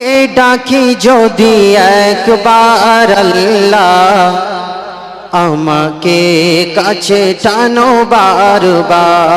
এ ডাকি যদি একবার আল্লাহ আমাকে কাছে টানো বারবার।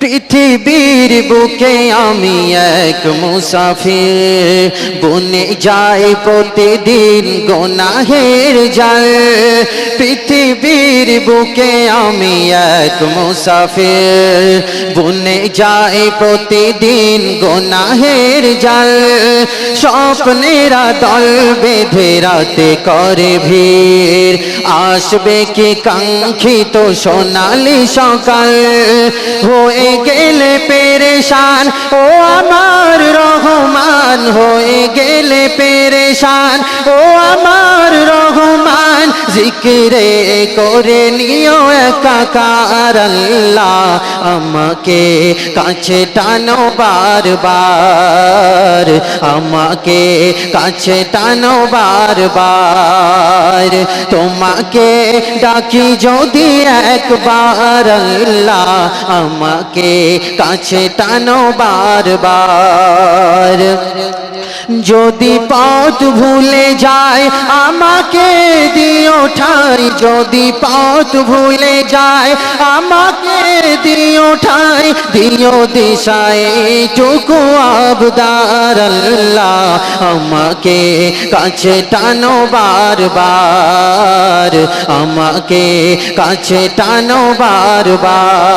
পৃথিবীর বুকে আমি এক মুসাফির। বনে যাই প্রতিদিন গোনাহের জাল। পৃথিবীর বুকে আমি এক মুসাফির। বনে যাই প্রতিদিন গোনাহের জাল। স্বপ্নেরা দল বেঁধে রাতে করে ভিড়। আসবে কি কাঙ্ক্ষিত সোনালি সকাল? হয়ে গেলে পেরেশান, ও আমার রহমান। হয়ে গেলে পেরেশান, ও আমার রহমান। জিকিরে করে নিও একাকার আল্লাহ। আমাকে কাছে টানো বারবার। আমাকে কাছে টানো বারবার। তোমাকে ডাকি যদি একবার আল্লাহ। আমাকে কাছে টানো বারবার। যদি পথ ভুলে যায় আমাকে দিও ঠাই যদি পথ ভুলে যায়, আমাকে দিও ঠাই দিও দিশায় টুকু আবদার আমাকে কাছে টানো বারবার, আমাকে কাছে টানো বারবার।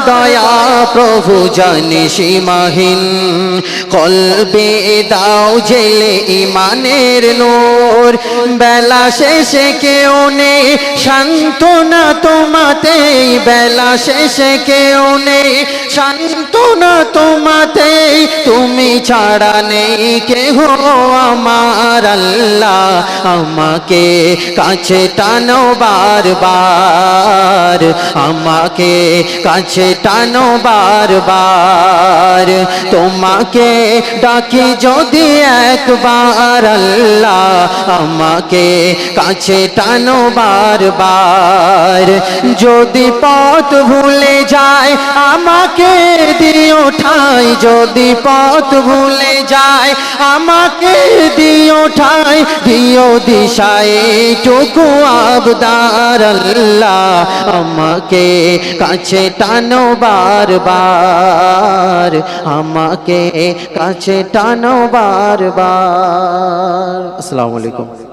দয়া প্রভু জানি সীমাহীন। কল্পে দাও জেলে ইমানের নোর। বেলা শেষে কেউ নেই, সান্ত্বনা তোমাতেই। বেলা শেষে কেউ নেই সান্ত্বনা তোমাতেই তুমি ছাড়া নেই কেহ আমার আল্লাহ। আমাকে কাছে টানো বারবার, আমাকে কাছে টানো বারবার। তোমাকে ডাকি যদি একবার আল্লাহ, আমাকে কাছে টানো বারবার। যদি পথ ভুলে যায় আমাকে দিও ঠাই, যদি পথ ভুলে যায়, আমাকে দিও ঠাই, দিও দিশায় টুকু আবদার আল্লাহ আমাকে কাছে টানো বারবার, আমাকে কাছে টানো বারবার। আসসালামু আলাইকুম।